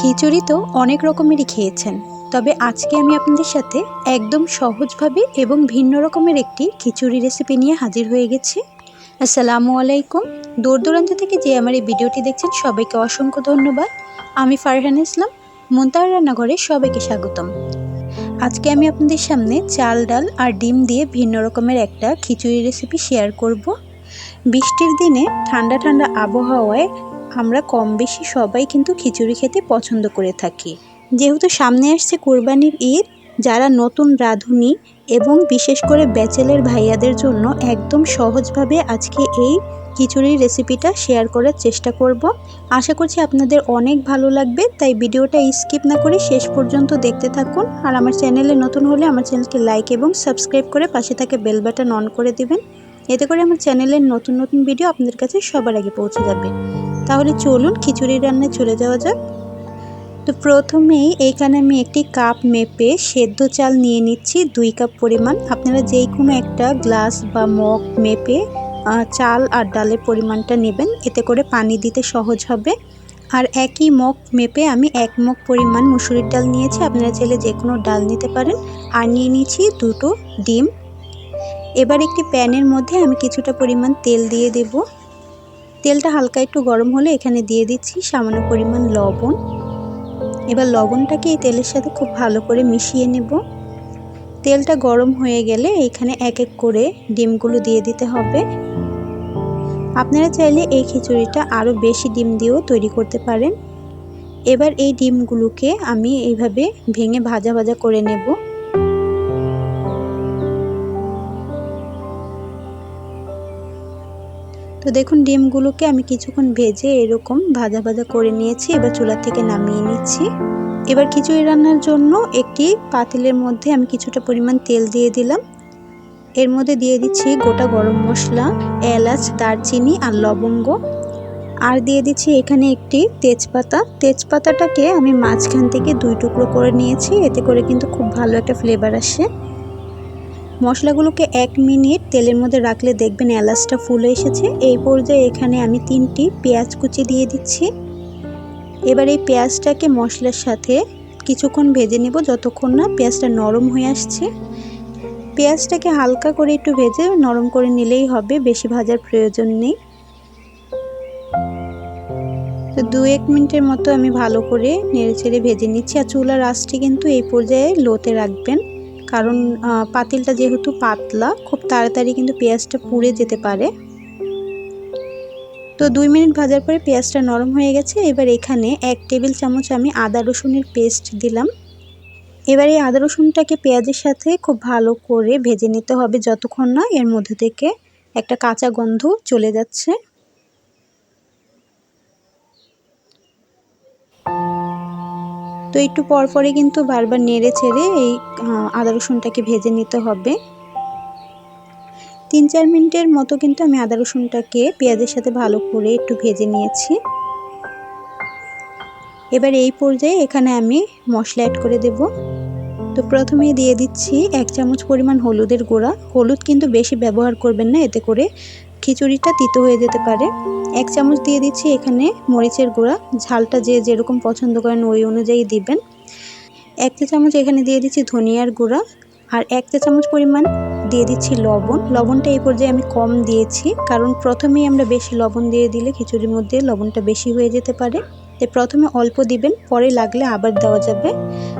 খিচুড়ি তো অনেক রকমেরই খেয়েছেন, তবে আজকে আমি আপনাদের সাথে একদম সহজভাবে এবং ভিন্ন রকমের একটি খিচুড়ি রেসিপি নিয়ে হাজির হয়ে গেছি। আসসালামু আলাইকুম। দূর দূরান্ত থেকে যে আমার এই ভিডিওটি দেখছেন, সবাইকে অসংখ্য ধন্যবাদ। আমি ফারহান ইসলাম, মুন্তাহার রান্নাঘরে সবাইকে স্বাগতম। আজকে আমি আপনাদের সামনে চাল, ডাল আর ডিম দিয়ে ভিন্ন রকমের একটা খিচুড়ি রেসিপি শেয়ার করব। বৃষ্টির দিনে ঠান্ডা ঠান্ডা আবহাওয়ায় আমরা কম বেশি সবাই কিন্তু খিচুড়ি খেতে পছন্দ করে থাকি। যেহেতু সামনে আসছে কোরবানির ঈদ, যারা নতুন রাঁধুনি এবং বিশেষ করে ব্যাচেলের ভাইয়াদের জন্য একদম সহজভাবে আজকে এই খিচুড়ির রেসিপিটা শেয়ার করার চেষ্টা করব। আশা করছি আপনাদের অনেক ভালো লাগবে, তাই ভিডিওটা স্কিপ না করে শেষ পর্যন্ত দেখতে থাকুন। আর আমার চ্যানেলে নতুন হলে আমার চ্যানেলকে লাইক এবং সাবস্ক্রাইব করে পাশে থাকে বেল বাটন অন করে দিবেন। এতে করে আমার চ্যানেলের নতুন নতুন ভিডিও আপনাদের কাছে সবার আগে পৌঁছে যাবে। তাহলে চলুন খিচুড়ি রান্নায় চলে যাওয়া যাক। তো প্রথমেই এইখানে আমি একটি কাপ মেপে সেদ্ধ চাল নিয়ে নিচ্ছি দুই কাপ পরিমাণ। আপনারা যেই কোনো একটা গ্লাস বা মগ মেপে চাল আর ডালের পরিমাণটা নেবেন। এতে করে পানি দিতে সহজ হবে। আর একই মগ মেপে আমি এক মগ পরিমাণ মুসুরির ডাল নিয়েছি। আপনারা চাইলে যে কোনো ডাল নিতে পারেন। আর নিয়ে নিয়েছি দুটো ডিম। এবার একটি প্যানের মধ্যে আমি কিছুটা পরিমাণ তেল দিয়ে দেব। তেলটা হালকা একটু গরম হলে এখানে দিয়ে দিচ্ছি সামান্য পরিমাণ লবণ। এবার লবণটাকে এই তেলের সাথে খুব ভালো করে মিশিয়ে নেব। তেলটা গরম হয়ে গেলে এখানে এক এক করে ডিমগুলো দিয়ে দিতে হবে। আপনারা চাইলে এই খিচুড়িটা আরও বেশি ডিম দিয়েও তৈরি করতে পারেন। এবার এই ডিমগুলোকে আমি এইভাবে ভেঙে ভাজা ভাজা করে নেব। তো দেখুন, ডিমগুলোকে আমি কিছুক্ষণ ভেজে এরকম ভাজা ভাজা করে নিয়েছি, এবার চুলা থেকে নামিয়ে নিচ্ছি। এবার খিচুড়ি রান্নার জন্য একটি পাতিলের মধ্যে আমি কিছুটা পরিমাণ তেল দিয়ে দিলাম। এর মধ্যে দিয়ে দিচ্ছি গোটা গরম মশলা, এলাচ, দারচিনি আর লবঙ্গ। আর দিয়ে দিচ্ছি এখানে একটি তেজপাতা। তেজপাতাটাকে আমি মাঝখান থেকে দুই টুকরো করে নিয়েছি, এতে করে কিন্তু খুব ভালো একটা ফ্লেভার আসে। মশলাগুলোকে এক মিনিট তেলের মধ্যে রাখলে দেখবেন এলাচটা ফুলে এসেছে। এই পর্যায়ে এখানে আমি তিনটি পেঁয়াজ কুচি দিয়ে দিচ্ছি। এবার এই পেঁয়াজটাকে মশলার সাথে কিছুক্ষণ ভেজে নেব যতক্ষণ না পেঁয়াজটা নরম হয়ে আসছে। পেঁয়াজটাকে হালকা করে একটু ভেজে নরম করে নিলেই হবে, বেশি ভাজার প্রয়োজন নেই। তো দু এক মিনিটের মতো আমি ভালো করে নেড়ে ছেড়ে ভেজে নিচ্ছি। আর চুলার আঁচটি কিন্তু এই পর্যায়ে লোতে রাখবেন। কারণ পাতিলটা যেহেতু পাতলা, খুব তাড়াতাড়ি কিন্তু পেঁয়াজটা পুড়ে যেতে পারে। তো দুই মিনিট ভাজার পরে পেঁয়াজটা নরম হয়ে গেছে। এবার এখানে এক টেবিল চামচ আমি আদা রসুনের পেস্ট দিলাম। এবার এই আদা রসুনটাকে পেঁয়াজের সাথে খুব ভালো করে ভেজে নিতে হবে যতক্ষণ না এর মধ্যে থেকে একটা কাঁচা গন্ধ চলে যাচ্ছে। তো একটু পর পরে কিন্তু বারবার নেড়ে ছেড়ে এই আদা রসুনটাকে ভেজে নিতে হবে। তিন চার মিনিটের মতো কিন্তু আমি আদা রসুনটাকে পেঁয়াজের সাথে ভালো করে একটু ভেজে নিয়েছি। এবার এই পর্যায়ে এখানে আমি মশলা অ্যাড করে দেব। তো প্রথমে দিয়ে দিচ্ছি এক চামচ পরিমাণ হলুদের গুঁড়া। হলুদ কিন্তু বেশি ব্যবহার করবেন না, এতে করে খিচুড়িটা তিতো হয়ে যেতে পারে। এক চামচ দিয়ে দিচ্ছি এখানে মরিচের গুঁড়া। ঝালটা যে যেরকম পছন্দ করেন ওই অনুযায়ী দিবেন। এক চা চামচ এখানে দিয়ে দিচ্ছি ধনিয়ার গুঁড়া। আর এক চা চামচ পরিমাণ দিয়ে দিচ্ছি লবণ। লবণটা এই পর্যায়ে আমি কম দিয়েছি, কারণ প্রথমেই আমরা বেশি লবণ দিয়ে দিলে খিচুড়ির মধ্যে লবণটা বেশি হয়ে যেতে পারে। তাই প্রথমে অল্প দিবেন, পরে লাগলে আবার দেওয়া যাবে।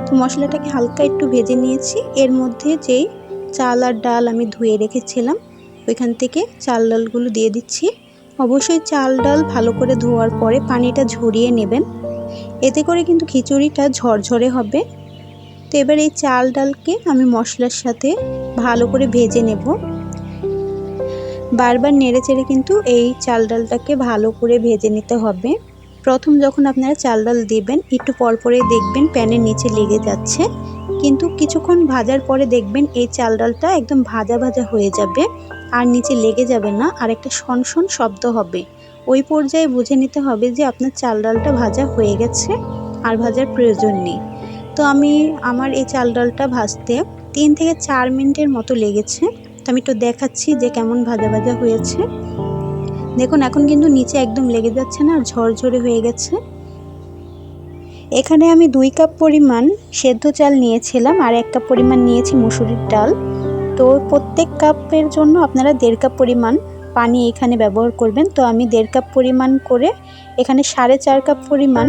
তো মশলাটাকে হালকা একটু ভেজে নিয়েছি। এর মধ্যে যেই চাল আর ডাল আমি ধুয়ে রেখেছিলাম ওইখান থেকে চাল ডালগুলো দিয়ে দিচ্ছি। অবশ্যই চাল ডাল ভালো করে ধোয়ার পরে পানিটা ঝরিয়ে নেবেন। এতে করে কিন্তু খিচুড়িটা ঝরঝরে হবে। তো এবার এই চাল ডালকে আমি মশলার সাথে ভালো করে ভেজে নেব। বারবার নেড়ে চেড়ে কিন্তু এই চাল ডালটাকে ভালো করে ভেজে নিতে হবে। প্রথম যখন আপনারা চাল ডাল দিবেন, একটু পর পরপরে দেখবেন প্যানের নিচে লেগে যাচ্ছে। কিন্তু কিছুক্ষণ ভাজার পরে দেখবেন এই চাল ডালটা একদম ভাজা ভাজা হয়ে যাবে। আর নিচে লেগে যাবে না, আর একটা শন শব্দ হবে। ওই পর্যায়ে বুঝে নিতে হবে যে আপনার চাল ডালটা ভাজা হয়ে গেছে, আর ভাজার প্রয়োজন নেই। তো আমি আমার এই চাল ডালটা ভাজতে তিন থেকে চার মিনিটের মতো লেগেছে। তো আমি একটু দেখাচ্ছি যে কেমন ভাজা ভাজা হয়েছে। দেখুন, এখন কিন্তু নিচে একদম লেগে যাচ্ছে না, আর ঝরঝরে হয়ে গেছে। এখানে আমি দুই কাপ পরিমাণ সেদ্ধ চাল নিয়েছিলাম, আর এক কাপ পরিমাণ নিয়েছি মুসুরির ডাল। তো প্রত্যেক কাপের জন্য আপনারা দেড় কাপ পরিমাণ পানি এখানে ব্যবহার করবেন। তো আমি দেড় কাপ পরিমাণ করে এখানে সাড়ে চার কাপ পরিমাণ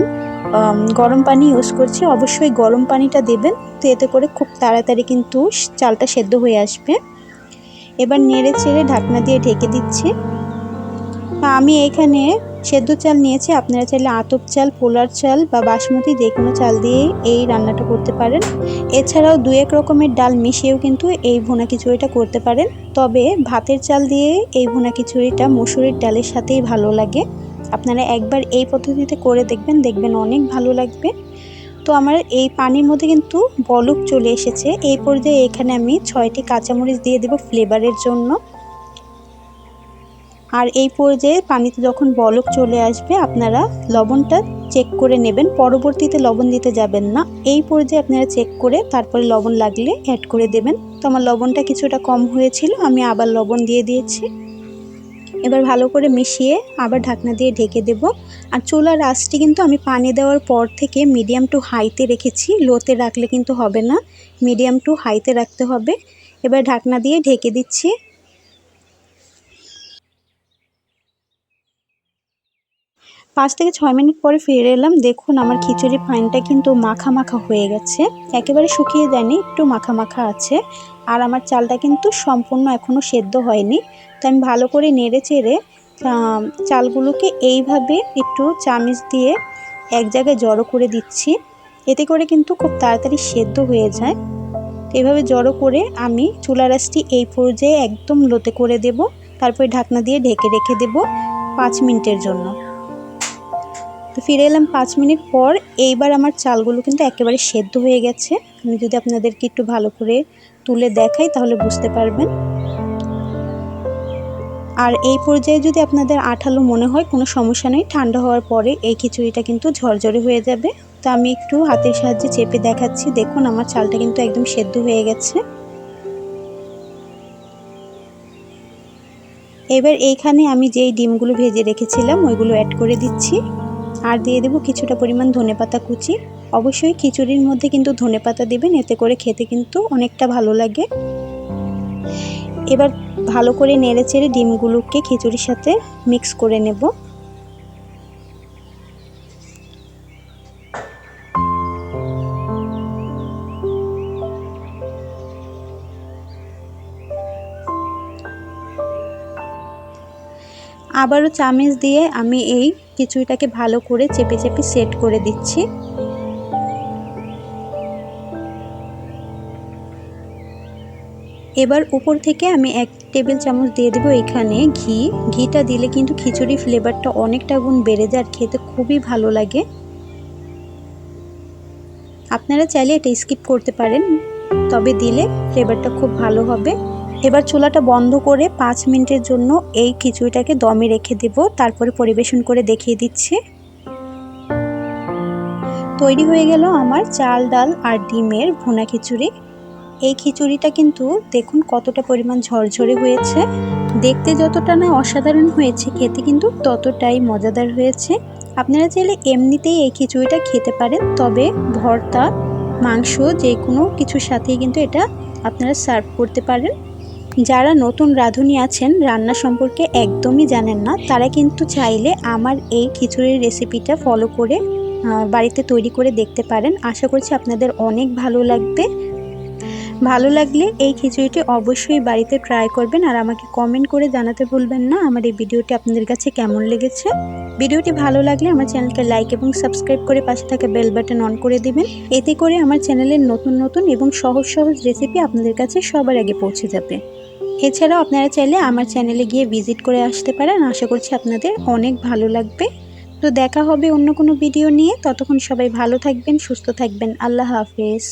গরম পানি ইউজ করছি। অবশ্যই গরম পানিটা দেবেন। তো এতে করে খুব তাড়াতাড়ি কিন্তু চালটা সেদ্ধ হয়ে আসবে। এবার নেড়ে চেড়ে ঢাকনা দিয়ে ঢেকে দিচ্ছি। আমি এখানে সেদ্ধ চাল নিয়েছি, আপনারা চাইলে আতপ চাল, পোলার চাল বা বাসমতি যে কোনো চাল দিয়ে এই রান্নাটা করতে পারেন। এছাড়াও দু এক রকমের ডাল মিশিয়েও কিন্তু এই ভুনা খিচুড়িটা করতে পারেন। তবে ভাতের চাল দিয়ে এই ভুনা খিচুড়িটা মুসুরির ডালের সাথেই ভালো লাগে। আপনারা একবার এই পদ্ধতিতে করে দেখবেন দেখবেন অনেক ভালো লাগবে। তো আমার এই পানির মধ্যে কিন্তু বলক চলে এসেছে। এই পর্যায়ে এখানে আমি ছয়টি কাঁচামরিচ দিয়ে দেব ফ্লেভারের জন্য। আর এই পর্যায়ে পানিতে যখন বলক চলে আসবে, আপনারা লবণটা চেক করে নেবেন। পরবর্তীতে লবণ দিতে যাবেন না। এই পর্যায়ে আপনারা চেক করে তারপরে লবণ লাগলে অ্যাড করে দেবেন। তো আমার লবণটা কিছুটা কম হয়েছিল, আমি আবার লবণ দিয়ে দিয়েছি। এবার ভালো করে মিশিয়ে আবার ঢাকনা দিয়ে ঢেকে দেব। আর চুলার আঁচটি কিন্তু আমি পানি দেওয়ার পর থেকে মিডিয়াম টু হাইতে রেখেছি। লোতে রাখলে কিন্তু হবে না। মিডিয়াম টু হাইতে রাখতে হবে। এবার ঢাকনা দিয়ে ঢেকে দিচ্ছি। পাঁচ থেকে ছয় মিনিট পরে ফিরে এলাম। দেখুন, আমার খিচুড়ি পানিটা কিন্তু মাখা মাখা হয়ে গেছে। একেবারে শুকিয়ে দেয়নি, একটু মাখা মাখা আছে। আর আমার চালটা কিন্তু সম্পূর্ণ এখনও সেদ্ধ হয়নি। তো আমি ভালো করে নেড়ে চেড়ে চালগুলোকে এইভাবে একটু চামিচ দিয়ে এক জায়গায় জড়ো করে দিচ্ছি। এতে করে কিন্তু খুব তাড়াতাড়ি সেদ্ধ হয়ে যায়। এভাবে জড়ো করে আমি চুলা রাসটি এই পর্যায়ে একদম লোতে করে দেব। তারপরে ঢাকনা দিয়ে ঢেকে রেখে দেব পাঁচ মিনিটের জন্য। তো ফিরে এলাম পাঁচ মিনিট পর। এইবার আমার চালগুলো কিন্তু একেবারে সেদ্ধ হয়ে গেছে। আমি যদি আপনাদেরকে একটু ভালো করে তুলে দেখাই, তাহলে বুঝতে পারবেন। আর এই পর্যায়ে যদি আপনাদের আঠালো মনে হয়, কোনো সমস্যা নেই, ঠান্ডা হওয়ার পরে এই খিচুড়িটা কিন্তু ঝরঝরে হয়ে যাবে। তো আমি একটু হাতের সাহায্যে চেপে দেখাচ্ছি। দেখুন, আমার চালটা কিন্তু একদম সেদ্ধ হয়ে গেছে। এবার এইখানে আমি যেই ডিমগুলো ভেজে রেখেছিলাম, ওইগুলো অ্যাড করে দিচ্ছি। আর দিয়ে দেবো কিছুটা পরিমাণ ধনে পাতা কুচি। অবশ্যই খিচুড়ির মধ্যে কিন্তু ধনে পাতা দেবেন, এতে করে খেতে কিন্তু অনেকটা ভালো লাগে। এবার ভালো করে নেড়ে চেড়ে ডিমগুলোকে খিচুড়ির সাথে মিক্স করে নেব। আবারও চামিচ দিয়ে আমি এই খিচুড়িটাকে ভালো করে চেপে চেপে সেট করে দিচ্ছি। এবার উপর থেকে আমি এক টেবিল চামচ দিয়ে দেবো এখানে ঘি। ঘিটা দিলে কিন্তু খিচুড়ি ফ্লেভারটা অনেকটা গুণ বেড়ে যায় আর খেতে খুবই ভালো লাগে। আপনারা চাইলে এটা স্কিপ করতে পারেন, তবে দিলে ফ্লেভারটা খুব ভালো হবে। এবার চুলাটা বন্ধ করে পাঁচ মিনিটের জন্য এই খিচুড়িটাকে দমে রেখে দেব, তারপরে পরিবেশন করে দেখিয়ে দিচ্ছি। তৈরি হয়ে গেল আমার চাল, ডাল আর ডিমের ভুনা খিচুড়ি। এই খিচুড়িটা কিন্তু দেখুন কতটা পরিমাণ ঝরঝরে হয়েছে। দেখতে যতটা না অসাধারণ হয়েছে, খেতে কিন্তু ততটাই মজাদার হয়েছে। আপনারা চাইলে এমনিতেই এই খিচুড়িটা খেতে পারেন, তবে ভর্তা, মাংস যে কোনো কিছুর সাথেই কিন্তু এটা আপনারা সার্ভ করতে পারেন। যারা নতুন রাঁধুনি আছেন, রান্না সম্পর্কে একদমই জানেন না, তারা কিন্তু চাইলে আমার এই খিচুড়ির রেসিপিটা ফলো করে বাড়িতে তৈরি করে দেখতে পারেন। আশা করছি আপনাদের অনেক ভালো লাগবে। ভালো লাগলে এই খিচুড়িটি অবশ্যই বাড়িতে ট্রাই করবেন আর আমাকে কমেন্ট করে জানাতে ভুলবেন না আমার এই ভিডিওটি আপনাদের কাছে কেমন লেগেছে। ভিডিওটি ভালো লাগলে আমার চ্যানেলকে লাইক এবং সাবস্ক্রাইব করে পাশে থাকা বেল বাটন অন করে দিবেন। এতে করে আমার চ্যানেলের নতুন নতুন এবং সহজ সহজ রেসিপি আপনাদের কাছে সবার আগে পৌঁছে যাবে। এছাড়াও আপনারা চাইলে আমার চ্যানেলে গিয়ে ভিজিট করে আসতে পারেন। আশা করছি আপনাদের অনেক ভালো লাগবে। তো দেখা হবে অন্য কোনো ভিডিও নিয়ে। ততক্ষণ সবাই ভালো থাকবেন, সুস্থ থাকবেন। আল্লাহ হাফেজ।